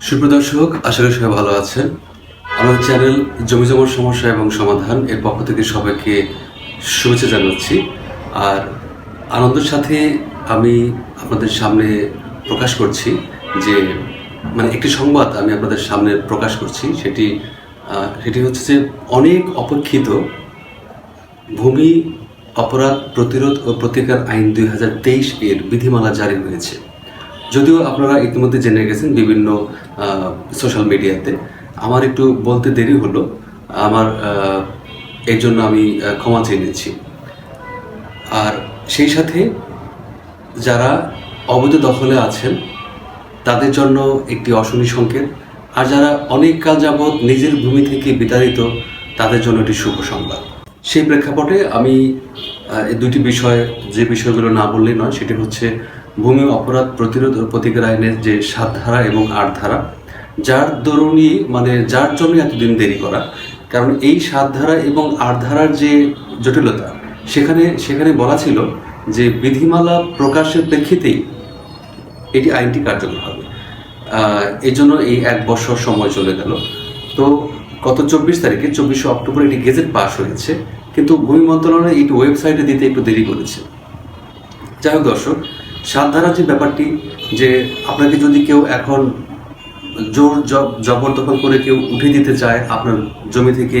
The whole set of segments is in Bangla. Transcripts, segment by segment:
সুপ্রদর্শক আশা করি সবাই ভালো আছেন। আমার চ্যানেল জমি জমার সমস্যা এবং সমাধান এর পক্ষ থেকে সবাইকে শুভেচ্ছা জানাচ্ছি। আর আনন্দের সাথে আমি আপনাদের সামনে প্রকাশ করছি যে মানে একটি সংবাদ আমি আপনাদের সামনে প্রকাশ করছি। সেটি সেটি হচ্ছে যে, অনেক অপেক্ষিত ভূমি অপরাধ প্রতিরোধ ও প্রতিকার আইন দুই হাজার তেইশ এর বিধিমালা জারি হয়েছে। যদিও আপনারা ইতিমধ্যে জেনে গেছেন বিভিন্ন সোশ্যাল মিডিয়াতে আমার একটু বলতে দেরি হলো। আমার এর জন্য আমি ক্ষমা চেয়ে নিচ্ছি। আর সেই সাথে যারা অবৈধ দখলে আছেন, তাদের জন্য একটি অশনি সংকেত। আর যারা অনেক কাল যাবৎ নিজের ভূমি থেকে বিতাড়িত, তাদের জন্য একটি শুভ সংবাদ। সেই প্রেক্ষাপটে আমি দুটি বিষয়, যে বিষয়গুলো না বললেই নয়, সেটি হচ্ছে ভূমি অপরাধ প্রতিরোধ ও প্রতিকার আইনের যে সাত ধারা এবং আট ধারা, যার দরুনই মানে যার জন্য এতদিন দেরি করা, কারণ এই সাত ধারা এবং আট ধারার যে জটিলতা, সেখানে সেখানে বলা ছিল যে বিধিমালা প্রকাশের প্রেক্ষিতেই এটি আইনটি কার্যকর হবে। এই জন্য এই এক বছর সময় চলে গেল। তো গত চব্বিশ তারিখে, চব্বিশে অক্টোবর এটি গেজেট পাস হয়েছে, কিন্তু ভূমি মন্ত্রণালয় এটি ওয়েবসাইটে দিতে একটু দেরি করেছে। যাই হোক দর্শক সাত ধারার যে ব্যাপারটি যে আপনাকে যদি কেউ এখন জোর জব জবরদখল করে কেউ উঠিয়ে দিতে চায়, আপনার জমি থেকে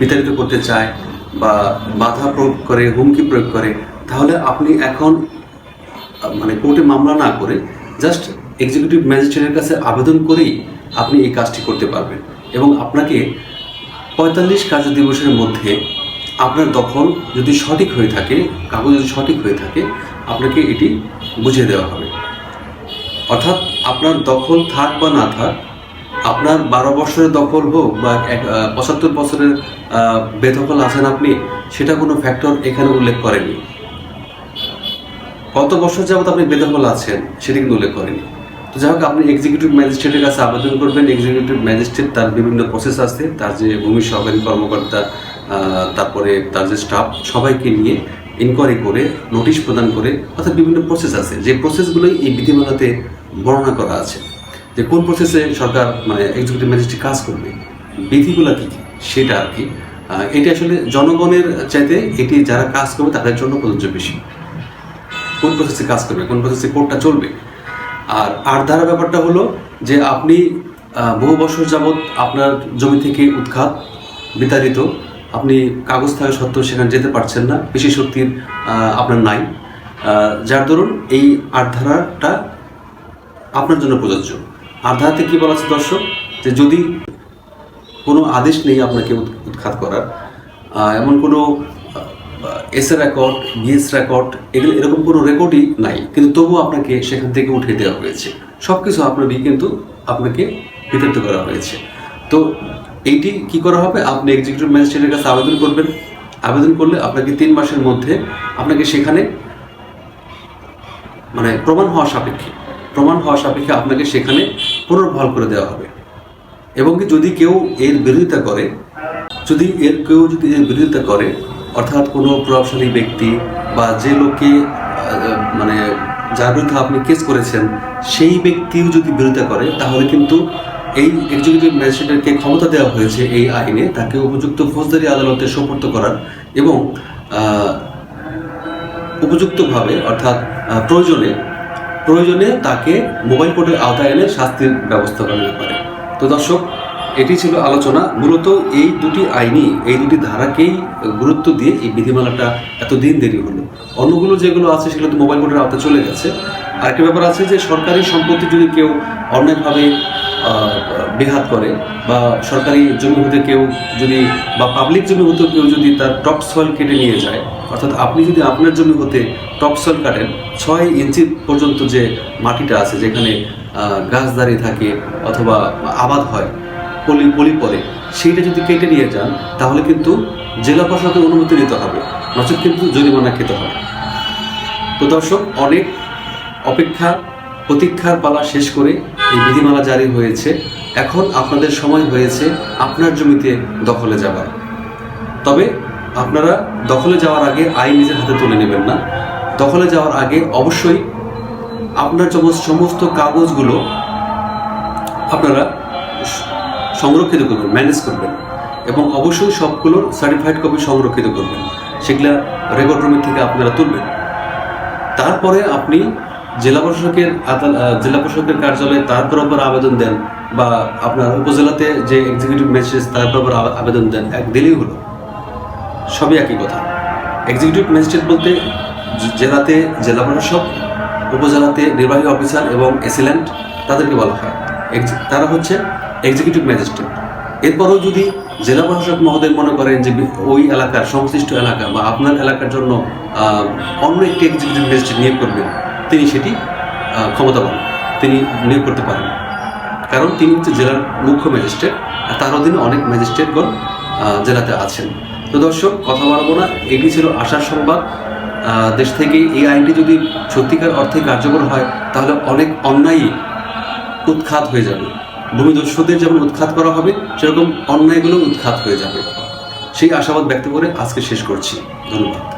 বিতাড়িত করতে চায় বা বাধা প্রয়োগ করে, হুমকি প্রয়োগ করে, তাহলে আপনি এখন মানে কোর্টে মামলা না করে জাস্ট এক্সিকিউটিভ ম্যাজিস্ট্রেটের কাছে আবেদন করেই আপনি এই কাজটি করতে পারবেন। এবং আপনাকে পঁয়তাল্লিশ কার্য দিবসের মধ্যে আপনার দখল যদি সঠিক হয়ে থাকে, কাগজ যদি সঠিক হয়ে থাকে আপনাকে এটি বুঝিয়ে দেওয়া হবে। অর্থাৎ আপনার দখল থাক বা না থাক, আপনার বারো বছরের দখল হোক বা এক পঁচাত্তর বছরের বেদখল আছেন আপনি, সেটা কোনো ফ্যাক্টর এখানে উল্লেখ করেনি। কত বছর যাবত আপনি বেদখল আছেন, সেটা কিন্তু উল্লেখ করেনি। তো যাই হোক, আপনি এক্সিকিউটিভ ম্যাজিস্ট্রেটের কাছে আবেদন করবেন। এক্সিকিউটিভ ম্যাজিস্ট্রেট তার বিভিন্ন প্রসেস আছে, তার যে ভূমি সহকারী কর্মকর্তা তারপরে তার যে স্টাফ সবাইকে নিয়ে ইনকোয়ারি করে নোটিশ প্রদান করে, অর্থাৎ বিভিন্ন প্রসেস আছে। যে প্রসেসগুলোই এই বিধিমালাতে বর্ণনা করা আছে। যে কোন প্রসেসে সরকার মানে এক্সিকিউটিভ ম্যাজিস্ট্রেট কাজ করবে, বিধিগুলো কী কী, সেটা আর কি। এটি আসলে জনগণের চাইতে এটি যারা কাজ করবে, তাদের জন্য প্রযোজ্য বেশি। কোন প্রসেসে কাজ করবে, কোন প্রসেসে কোর্টটা চলবে। আর আর ধারা ব্যাপারটা হলো যে আপনি বহু বছর যাবৎ আপনার জমি থেকে উৎখাত, বিতাড়িত আপনি কাগজ থাকা সত্ত্বেও সেখানে যেতে পারছেন না। পেশি শক্তির আপনার নাই। যার দরুন এই আট ধারাটা আপনার জন্য প্রযোজ্য। আট ধারাতে কী বলা আছে দর্শক? যে যদি কোনো আদেশ নেই আপনাকে উৎখাত করার এমন কোনো এস রেকর্ড বিএস রেকর্ড এগুলো এরকম কোনো রেকর্ডই নাই। কিন্তু তবুও আপনাকে সেখান থেকে উঠিয়ে দেওয়া হয়েছে। সব কিছু আপনারই কিন্তু, আপনাকে বিতরিত করা হয়েছে। তো এইটি কি করা হবে? আপনি এক্সিকিউটিভ ম্যাজিস্ট্রেটের কাছে আবেদন করবেন। আবেদন করলে আপনাকে তিন মাসের মধ্যে আপনাকে সেখানে মানে প্রমাণ হওয়া সাপেক্ষে প্রমাণ হওয়া সাপেক্ষে আপনাকে সেখানে পুনর্বহাল করে দেওয়া হবে। এবং কি যদি কেউ এর বিরোধিতা করে যদি এর কেউ যদি এর বিরোধিতা করে অর্থাৎ কোনো প্রভাবশালী ব্যক্তি বা যে আহ, মানে যার বিরুদ্ধে আপনি কেস করেছেন সেই ব্যক্তিও যদি বিরোধিতা করে তাহলে কিন্তু এই এক্সিকিউটিভ ম্যাজিস্ট্রেটকে ক্ষমতা দেওয়া হয়েছে এই আইনে, তাকে উপযুক্ত ফৌজদারি আদালতে সোপর্দ করার এবং উপযুক্তভাবে অর্থাৎ প্রয়োজনে প্রয়োজনে তাকে মোবাইল কোর্টের আওতায় এনে শাস্তির ব্যবস্থা করা যেতে পারে তো দর্শক, এটি ছিল আলোচনা। মূলত এই দুটি আইনই, এই দুটি ধারাকেই গুরুত্ব দিয়ে এই বিধিমালাটা এতদিন দেরি হলো। অন্যগুলো যেগুলো আছে, সেগুলো তো মোবাইল কোর্টের আওতায় চলে গেছে। আরেকটা ব্যাপার আছে যে সরকারি সম্পত্তি যদি কেউ অন্যায়ভাবে বেহাত করে বা সরকারি জমি হতে কেউ যদি বা পাবলিক জমি হতে কেউ যদি তার টপ সয়েল কেটে নিয়ে যায়, অর্থাৎ আপনি যদি আপনার জমি হতে টপ সয়েল কাটেন, ছয় ইঞ্চি পর্যন্ত যে মাটিটা আছে যেখানে গাছ দাঁড়িয়ে থাকে অথবা আবাদ হয়, পলি পলি পরে সেইটা যদি কেটে নিয়ে যান, তাহলে কিন্তু জেলা প্রশাসকের অনুমতি নিতে হবে নচেত কিন্তু জরিমানা খেতে হবে। তো দর্শক, অনেক অপেক্ষা প্রতীক্ষার পালা শেষ করে এই বিধিমালা জারি হয়েছে। এখন আপনাদের সময় হয়েছে আপনার জমিতে দখলে যাবার। তবে আপনারা দখলে যাওয়ার আগে আইন নিজের হাতে তুলে নেবেন না। দখলে যাওয়ার আগে অবশ্যই আপনার সমস্ত কাগজগুলো আপনারা সংরক্ষিত করবেন, ম্যানেজ করবেন এবং অবশ্যই সবগুলোর সার্টিফাইড কপি সংরক্ষিত করবেন। সেগুলা রেকর্ড রুমের থেকে আপনারা তুলবেন। তারপরে আপনি জেলা প্রশাসকের জেলা প্রশাসকের কার্যালয়ে তার বরাবর আবেদন দেন বা আপনার উপজেলাতে যে এক্সিকিউটিভ ম্যাজিস্ট্রেট তার বরাবর আবেদন দেন, এক দিলেই হলো। সবই একই কথা। এক্সিকিউটিভ ম্যাজিস্ট্রেট বলতে জেলাতে জেলা প্রশাসক, উপজেলাতে নির্বাহী অফিসার এবং এসিল্যান্ট তাদেরকে বলা হয়। তারা হচ্ছে এক্সিকিউটিভ ম্যাজিস্ট্রেট এরপরও যদি জেলা প্রশাসক মহোদয় মনে করেন যে ওই এলাকার সংশ্লিষ্ট এলাকা বা আপনার এলাকার জন্য অন্য একটি এক্সিকিউটিভ ম্যাজিস্ট্রেট নিয়োগ করবেন তিনি সেটি ক্ষমতাবান তিনি নিয়োগ করতে পারেন। কারণ তিনি হচ্ছে জেলার মুখ্য ম্যাজিস্ট্রেট, আর তার অধীনে অনেক ম্যাজিস্ট্রেটগণ জেলাতে আছেন। তো দর্শক, কথা বাড়াবো না, এটি ছিল আশার সংবাদ। দেশ থেকে এই আইনটি যদি সত্যিকার অর্থে কার্যকর হয়, তাহলে অনেক অন্যায়ই উৎখাত হয়ে যাবে। ভূমিদস্যুদের যেমন উৎখাত করা হবে, সেরকম অন্যায়গুলো উৎখাত হয়ে যাবে। সেই আশাবাদ ব্যক্ত করে আজকে শেষ করছি। ধন্যবাদ।